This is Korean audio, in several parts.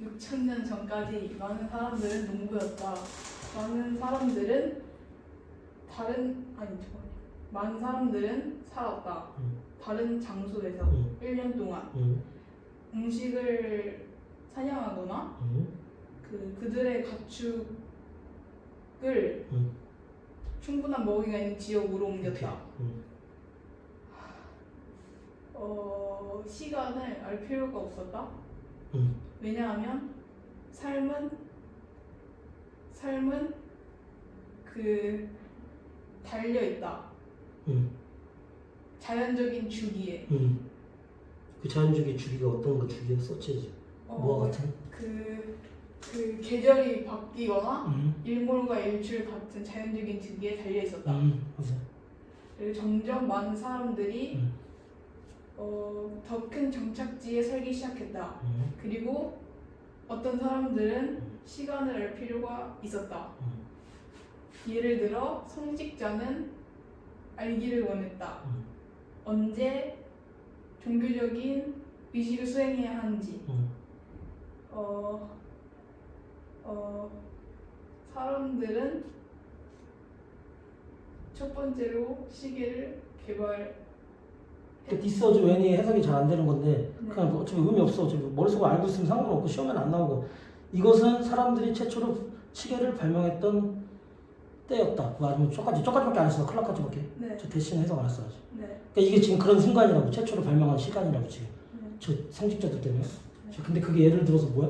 6천 년 전까지 많은 사람들은 농부였다. 많은 사람들은 다른 아니 잠깐만요. 많은 사람들은 살았다. 음. 다른 장소에서 음. 1년 동안 음, 음식을 사냥하거나 음, 그 그들의 가축을 음. 충분한 먹이가 있는 지역으로 옮겼다. 음. 어, 시간을 알 필요가 없었다. 음. 왜냐하면 삶은 삶은 그 달려 있다. 음. 자연적인 주기에. 음. 그 자연주기 주기가 어떤 거 주기였었지? 어, 뭐 같은? 그, 그 계절이 바뀌거나 음. 일몰과 일출 같은 자연적인 주기에 달려 있었다. 음. 맞아. 그리고 점점 많은 사람들이 음. 어, 더 큰 정착지에 살기 시작했다. 음. 그리고 어떤 사람들은 시간을 알 필요가 있었다. 음. 예를 들어 성직자는 알기를 원했다. 음. 언제 종교적인 의식을 수행해야 하는지. 음. 어, 어, 사람들은 첫 번째로 시계를 개발. 그 디스어즈 웬이 해석이 잘 안 되는 건데 네. 그냥 뭐 어차피 의미 없어. 어차피 머릿속에 알고 있으면 상관없고 시험엔 안 나오고 이것은 사람들이 최초로 시계를 발명했던 때였다. 그거 아니면 저까지 저까지밖에 안 했어. 클락까지밖에. 네, 저 대신 해석 안 했어 아직. 네, 그러니까 이게 지금 그런 순간이라고 최초로 발명한 시간이라고 지금 네. 저 성직자들 때문에. 저 근데 그게 예를 들어서 뭐야?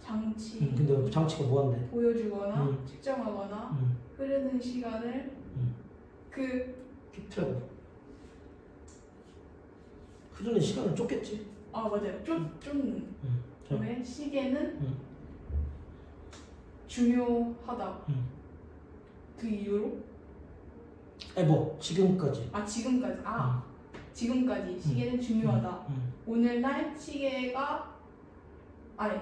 장치 음, 근데 장치가 뭐한데? 보여주거나 음. 측정하거나 음, 흐르는 시간을 음. 그 트래블. 흐르는 시간을 쫓겠지. 아 맞아요. 좀 좀. 음. 자, 왜 시계는 음. 중요하다. 음. 그 이유로 에버 뭐, 지금까지. 아 지금까지 아 지금까지 시계는 중요하다. 음, 오늘날 시계가 아니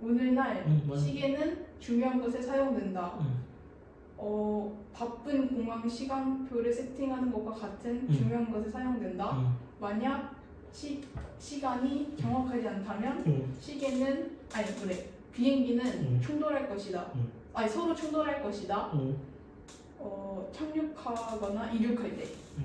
오늘날. 시계는 중요한 것에 사용된다. 음, 어 바쁜 공항 시간표를 세팅하는 것과 같은 음. 중요한 것에 사용된다. 음, 만약 시 시간이 정확하지 않다면 음, 시계는 아니 그래 비행기는 음. 충돌할 것이다. 음. 아니 서로 충돌할 것이다. 음, 어 착륙하거나 이륙할 때 음.